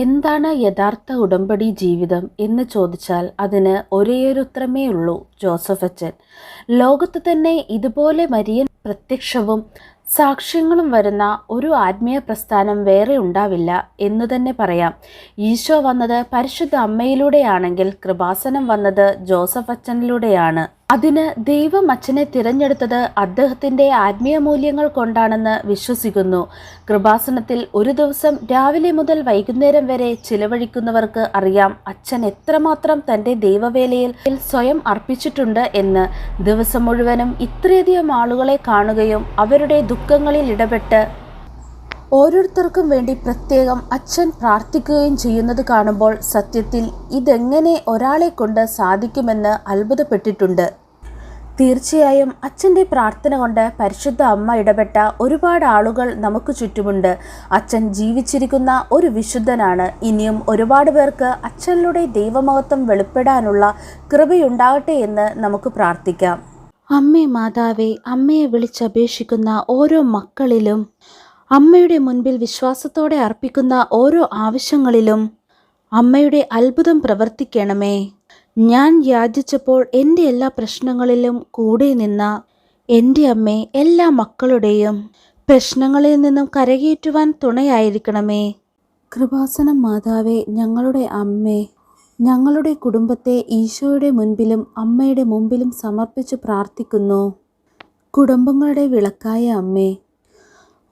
എന്താണ് യഥാർത്ഥ ഉടമ്പടി ജീവിതം എന്ന് ചോദിച്ചാൽ അതിന് ഒരേയൊരു ഉത്തരമേ ഉള്ളൂ ജോസഫ് അച്ഛൻ. ലോകത്ത് തന്നെ ഇതുപോലെ മരിയൻ പ്രത്യക്ഷവും സാക്ഷ്യങ്ങളും വരുന്ന ഒരു ആത്മീയ പ്രസ്ഥാനം വേറെ ഉണ്ടാവില്ല എന്ന് തന്നെ പറയാം. ഈശോ വന്നത് പരിശുദ്ധ അമ്മയിലൂടെയാണെങ്കിൽ കൃപാസനം വന്നത് ജോസഫ് അച്ഛനിലൂടെയാണ്. അതിന് ദൈവം അച്ഛനെ തിരഞ്ഞെടുത്തത് അദ്ദേഹത്തിന്റെ ആത്മീയ മൂല്യങ്ങൾ കൊണ്ടാണെന്ന് വിശ്വസിക്കുന്നു. കൃപാസനത്തിൽ ഒരു ദിവസം രാവിലെ മുതൽ വൈകുന്നേരം വരെ ചിലവഴിക്കുന്നവർക്ക് അറിയാം അച്ഛൻ എത്രമാത്രം തന്റെ ദൈവവേലയിൽ സ്വയം അർപ്പിച്ചിട്ടുണ്ട് എന്ന്. ദിവസം മുഴുവനും ഇത്രയധികം ആളുകളെ കാണുകയും അവരുടെ ദുഃഖങ്ങളിൽ ഇടപെട്ട് ഓരോരുത്തർക്കും വേണ്ടി പ്രത്യേകം അച്ഛൻ പ്രാർത്ഥിക്കുകയും ചെയ്യുന്നത് കാണുമ്പോൾ സത്യത്തിൽ ഇതെങ്ങനെ ഒരാളെ കൊണ്ട് സാധിക്കുമെന്ന് അത്ഭുതപ്പെട്ടിട്ടുണ്ട്. തീർച്ചയായും അച്ഛന്റെ പ്രാർത്ഥന കൊണ്ട് പരിശുദ്ധ അമ്മ ഇടപെട്ട ഒരുപാട് ആളുകൾ നമുക്ക് ചുറ്റുമുണ്ട്. അച്ഛൻ ജീവിച്ചിരിക്കുന്ന ഒരു വിശുദ്ധനാണ്. ഇനിയും ഒരുപാട് പേർക്ക് അച്ഛനിലൂടെ ദൈവമഹത്വം വെളിപ്പെടാനുള്ള കൃപയുണ്ടാകട്ടെ എന്ന് നമുക്ക് പ്രാർത്ഥിക്കാം. അമ്മേ മാതാവേ അമ്മയെ വിളിച്ചപേക്ഷിക്കുന്ന ഓരോ മക്കളിലും അമ്മയുടെ മുൻപിൽ വിശ്വാസത്തോടെ അർപ്പിക്കുന്ന ഓരോ ആവശ്യങ്ങളിലും അമ്മയുടെ അത്ഭുതം പ്രവർത്തിക്കണമേ. ഞാൻ യാചിച്ചപ്പോൾ എന്റെ എല്ലാ പ്രശ്നങ്ങളിലും കൂടെ നിന്ന എന്റെ അമ്മ എല്ലാ മക്കളുടെയും പ്രശ്നങ്ങളിൽ നിന്നും കരകയറ്റുവാൻ തുണയായിരിക്കണമേ. കൃപാസനം മാതാവേ ഞങ്ങളുടെ അമ്മേ ഞങ്ങളുടെ കുടുംബത്തെ ഈശോയുടെ മുൻപിലും അമ്മയുടെ മുമ്പിലും സമർപ്പിച്ച് പ്രാർത്ഥിക്കുന്നു. കുടുംബങ്ങളുടെ വിളക്കായ അമ്മേ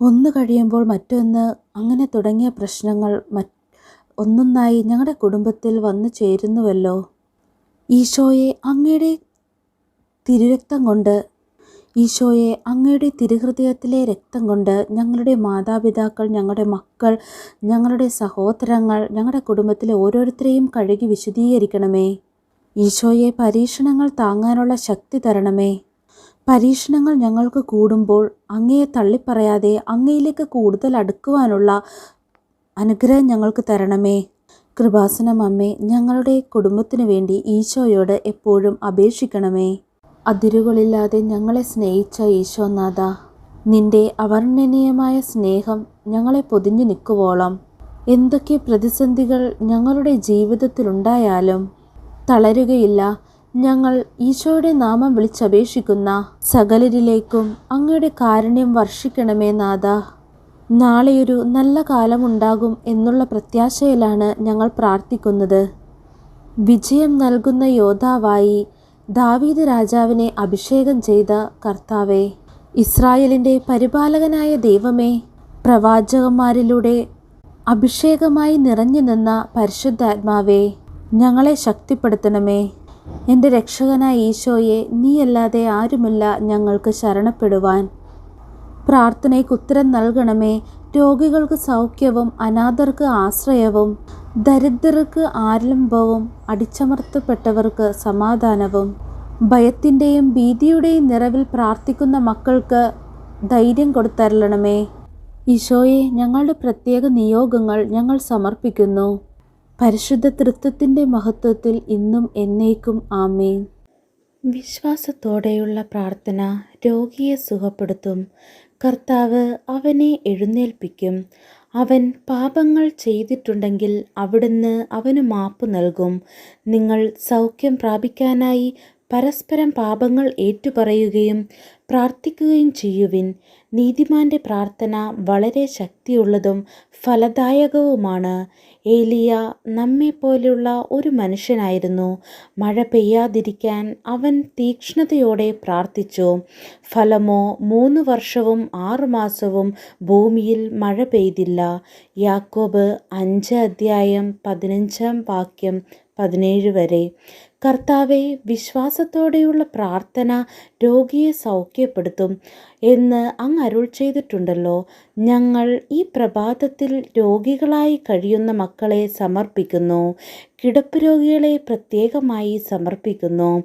ഒന്ന് കഴിയുമ്പോൾ മറ്റൊന്ന് അങ്ങനെ തുടങ്ങിയ പ്രശ്നങ്ങൾ ഒന്നൊന്നായി ഞങ്ങളുടെ കുടുംബത്തിൽ വന്നു ചേരുന്നുവല്ലോ. ഈശോയെ അങ്ങയുടെ തിരുരക്തം കൊണ്ട് ഈശോയെ അങ്ങയുടെ തിരുഹൃദയത്തിലെ രക്തം കൊണ്ട് ഞങ്ങളുടെ മാതാപിതാക്കൾ ഞങ്ങളുടെ മക്കൾ ഞങ്ങളുടെ സഹോദരങ്ങൾ ഞങ്ങളുടെ കുടുംബത്തിലെ ഓരോരുത്തരെയും കഴുകി വിശദീകരിക്കണമേ ഈശോയെ പരീക്ഷണങ്ങൾ താങ്ങാനുള്ള ശക്തി തരണമേ. പരീക്ഷണങ്ങൾ ഞങ്ങൾക്ക് കൂടുമ്പോൾ അങ്ങയെ തള്ളിപ്പറയാതെ അങ്ങയിലേക്ക് കൂടുതൽ അടുക്കുവാനുള്ള അനുഗ്രഹം ഞങ്ങൾക്ക് തരണമേ. കൃപാസനം അമ്മേ ഞങ്ങളുടെ കുടുംബത്തിനു വേണ്ടി ഈശോയോട് എപ്പോഴും അപേക്ഷിക്കണമേ. അതിരുകളില്ലാതെ ഞങ്ങളെ സ്നേഹിച്ച ഈശോനാഥ നിന്റെ അവർണനീയമായ സ്നേഹം ഞങ്ങളെ പൊതിഞ്ഞു നിൽക്കുവോളം. എന്തൊക്കെ പ്രതിസന്ധികൾ ഞങ്ങളുടെ ജീവിതത്തിലുണ്ടായാലും തളരുകയില്ല. ഞങ്ങൾ ഈശോയുടെ നാമം വിളിച്ചപേക്ഷിക്കുന്ന സകലരിലേക്കും അങ്ങയുടെ കാരുണ്യം വർഷിക്കണമേ നാഥ. നാളെയൊരു നല്ല കാലമുണ്ടാകും എന്നുള്ള പ്രത്യാശയിലാണ് ഞങ്ങൾ പ്രാർത്ഥിക്കുന്നത്. വിജയം നൽകുന്ന യോദ്ധാവായി ദാവീദ് രാജാവിനെ അഭിഷേകം ചെയ്ത കർത്താവെ ഇസ്രായേലിന്റെ പരിപാലകനായ ദൈവമേ പ്രവാചകന്മാരിലൂടെ അഭിഷേകമായി നിറഞ്ഞു നിന്ന പരിശുദ്ധാത്മാവേ ഞങ്ങളെ ശക്തിപ്പെടുത്തണമേ. എന്റെ രക്ഷകനായ ഈശോയെ നീയല്ലാതെ ആരുമില്ല ഞങ്ങൾക്ക് ശരണപ്പെടുവാൻ. പ്രാർത്ഥനയ്ക്ക് ഉത്തരം നൽകണമേ. രോഗികൾക്ക് സൗഖ്യവും അനാഥർക്ക് ആശ്രയവും ദരിദ്രർക്ക് ആലംബവും അടിച്ചമർത്തപ്പെട്ടവർക്ക് സമാധാനവും ഭയത്തിന്റെയും ഭീതിയുടെയും നിറവിൽ പ്രാർത്ഥിക്കുന്ന മക്കൾക്ക് ധൈര്യം കൊടുത്തരളണമേ ഈശോയെ ഞങ്ങളുടെ പ്രത്യേക നിയോഗങ്ങൾ ഞങ്ങൾ സമർപ്പിക്കുന്നു. പരിശുദ്ധ തൃത്വത്തിന്റെ മഹത്വത്തിൽ ഇന്നും എന്നേക്കും ആമേൻ. വിശ്വാസത്തോടെയുള്ള പ്രാർത്ഥന രോഗിയെ സുഖപ്പെടുത്തും. കർത്താവ് അവനെ എഴുന്നേൽപ്പിക്കും. അവൻ പാപങ്ങൾ ചെയ്തിട്ടുണ്ടെങ്കിൽ അവിടുന്ന് അവന് മാപ്പ് നൽകും. നിങ്ങൾ സൗഖ്യം പ്രാപിക്കാനായി പരസ്പരം പാപങ്ങൾ ഏറ്റുപറയുകയും പ്രാർത്ഥിക്കുകയും ചെയ്യുവിൻ. നീതിമാന്റെ പ്രാർത്ഥന വളരെ ശക്തിയുള്ളതും ഫലദായകവുമാണ്. ഏലിയ നമ്മെപ്പോലുള്ള ഒരു മനുഷ്യനായിരുന്നു. മഴ പെയ്യാതിരിക്കാൻ അവൻ തീക്ഷ്ണതയോടെ പ്രാർത്ഥിച്ചു. ഫലമോ മൂന്ന് വർഷവും ആറുമാസവും ഭൂമിയിൽ മഴ പെയ്തില്ല. യാക്കോബ് അഞ്ച് അധ്യായം പതിനഞ്ചാം വാക്യം പതിനേഴ് വരെ. കർത്താവെ വിശ്വാസത്തോടെയുള്ള പ്രാർത്ഥന രോഗിയെ സൗഖ്യപ്പെടുത്തും എന്ന് അങ്ങ് അരുൾ ചെയ്തിട്ടുണ്ടല്ലോ. ഞങ്ങൾ ഈ പ്രഭാതത്തിൽ രോഗികളായി കഴിയുന്ന മക്കളെ സമർപ്പിക്കുന്നു. കിടപ്പ് രോഗികളെ പ്രത്യേകമായി സമർപ്പിക്കുന്നു.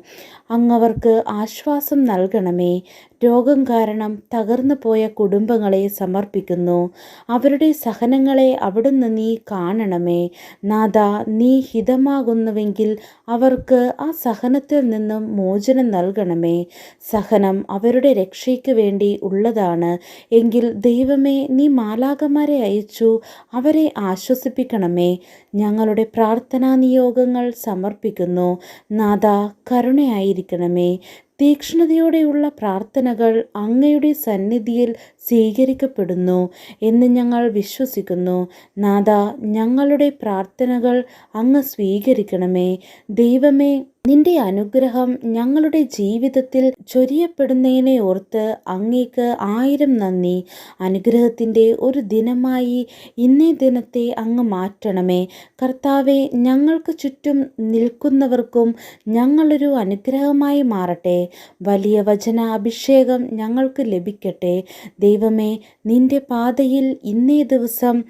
അങ്ങവർക്ക് ആശ്വാസം നൽകണമേ. രോഗം കാരണം തകർന്നു പോയ കുടുംബങ്ങളെ സമർപ്പിക്കുന്നു. അവരുടെ സഹനങ്ങളെ അവിടുന്ന് നീ കാണണമേ. നാഥ നീ ഹിതമാകുന്നുവെങ്കിൽ അവർക്ക് ആ സഹനത്തിൽ നിന്നും മോചനം നൽകണമേ. സഹനം അവരുടെ രക്ഷയ്ക്ക് വേണ്ടി ഉള്ളതാണ്. എങ്കിൽ ദൈവമേ നീ മാലാകമാരെ അയച്ചു അവരെ ആശ്വസിപ്പിക്കണമേ. ഞങ്ങളുടെ പ്രാർത്ഥനാ നിയോഗങ്ങൾ സമർപ്പിക്കുന്നു. നാഥ കരുണയായിരിക്കണമേ. തീക്ഷ്ണതയോടെയുള്ള പ്രാർത്ഥനകൾ അങ്ങയുടെ സന്നിധിയിൽ സ്വീകരിക്കപ്പെടുന്നു എന്ന് ഞങ്ങൾ വിശ്വസിക്കുന്നു. നാഥ ഞങ്ങളുടെ പ്രാർത്ഥനകൾ അങ്ങ് സ്വീകരിക്കണമേ. ദൈവമേ നിന്റെ അനുഗ്രഹം ഞങ്ങളുടെ ജീവിതത്തിൽ ചൊരിയപ്പെടുന്നതിനെ ഓർത്ത് അങ്ങേക്ക് ആയിരം നന്ദി. അനുഗ്രഹത്തിന്റെ ഒരു ദിനമായി ഇന്നേ ദിനത്തെ അങ്ങ് മാറ്റണമേ. കർത്താവെ ഞങ്ങൾക്ക് ചുറ്റും നിൽക്കുന്നവർക്കും ഞങ്ങളൊരു അനുഗ്രഹമായി മാറട്ടെ. വലിയ വചന അഭിഷേകം ഞങ്ങൾക്ക് ലഭിക്കട്ടെ. ദൈവമേ നിന്റെ പാതയിൽ ഇന്നേ ദിവസം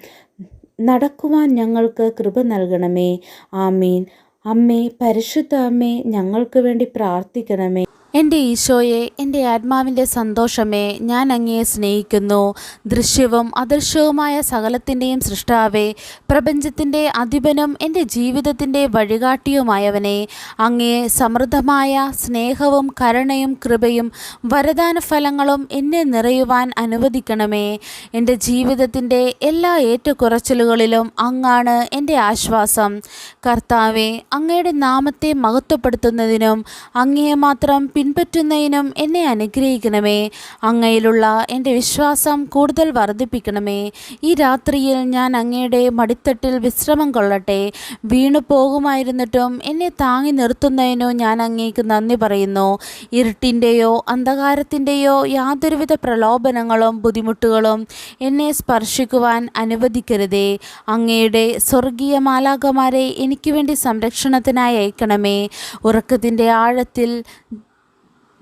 നടക്കുവാൻ ഞങ്ങൾക്ക് കൃപ നൽകണമേ. ആമീൻ. അമ്മേ പരിശുദ്ധ അമ്മേ ഞങ്ങൾക്ക് വേണ്ടി പ്രാർത്ഥിക്കണമേ. എന്റെ ഈശോയെ എന്റെ ആത്മാവിന്റെ സന്തോഷമേ ഞാൻ അങ്ങയെ സ്നേഹിക്കുന്നു. ദൃശ്യവും അദൃശ്യവുമായ സകലത്തിന്റെയും സൃഷ്ടാവേ പ്രപഞ്ചത്തിന്റെ അധിപനും എന്റെ ജീവിതത്തിന്റെ വഴികാട്ടിയുമായവനെ അങ്ങയെ സമൃദ്ധമായ സ്നേഹവും കരുണയും കൃപയും വരദാന ഫലങ്ങളും എന്നെ നിറയുവാൻ അനുവദിക്കണമേ. എന്റെ ജീവിതത്തിന്റെ എല്ലാ ഏറ്റക്കുറച്ചിലുകളിലും അങ്ങാണ് എന്റെ ആശ്വാസം. കർത്താവെ അങ്ങയുടെ നാമത്തെ മഹത്വപ്പെടുത്തുന്നതിനും അങ്ങയെ മാത്രം പിൻപറ്റുന്നതിനും എന്നെ അനുഗ്രഹിക്കണമേ. അങ്ങയിലുള്ള എന്റെ വിശ്വാസം കൂടുതൽ വർദ്ധിപ്പിക്കണമേ. ഈ രാത്രിയിൽ ഞാൻ അങ്ങയുടെ മടിത്തട്ടിൽ വിശ്രമം കൊള്ളട്ടെ. വീണു പോകുമായിരുന്നിട്ടും എന്നെ താങ്ങി നിർത്തുന്നതിനോ ഞാൻ അങ്ങേക്ക് നന്ദി പറയുന്നു. ഇരുട്ടിന്റെയോ അന്ധകാരത്തിന്റെയോ യാതൊരുവിധ പ്രലോഭനങ്ങളും ബുദ്ധിമുട്ടുകളും എന്നെ സ്പർശിക്കുവാൻ അനുവദിക്കരുതേ. അങ്ങയുടെ സ്വർഗീയ മാലാകമാരെ എനിക്ക് വേണ്ടി സംരക്ഷണത്തിനായി അയക്കണമേ. ഉറക്കത്തിന്റെ ആഴത്തിൽ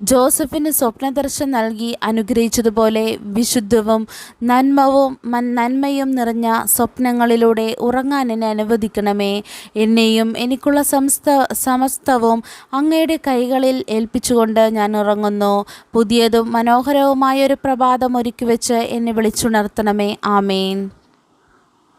ജോസഫിന് സ്വപ്നദർശനം നൽകി അനുഗ്രഹിച്ചതുപോലെ വിശുദ്ധവും നന്മവും നന്മയും നിറഞ്ഞ സ്വപ്നങ്ങളിലൂടെ ഉറങ്ങാൻ എന്നെ അനുവദിക്കണമേ. എന്നെയും എനിക്കുള്ള സംസ്ത സമസ്തവും അങ്ങയുടെ കൈകളിൽ ഏൽപ്പിച്ചുകൊണ്ട് ഞാൻ ഉറങ്ങുന്നു. പുതിയതും മനോഹരവുമായ ഒരു പ്രഭാതം ഒരുക്കി വെച്ച് എന്നെ വിളിച്ചുണർത്തണമേ. ആമേൻ.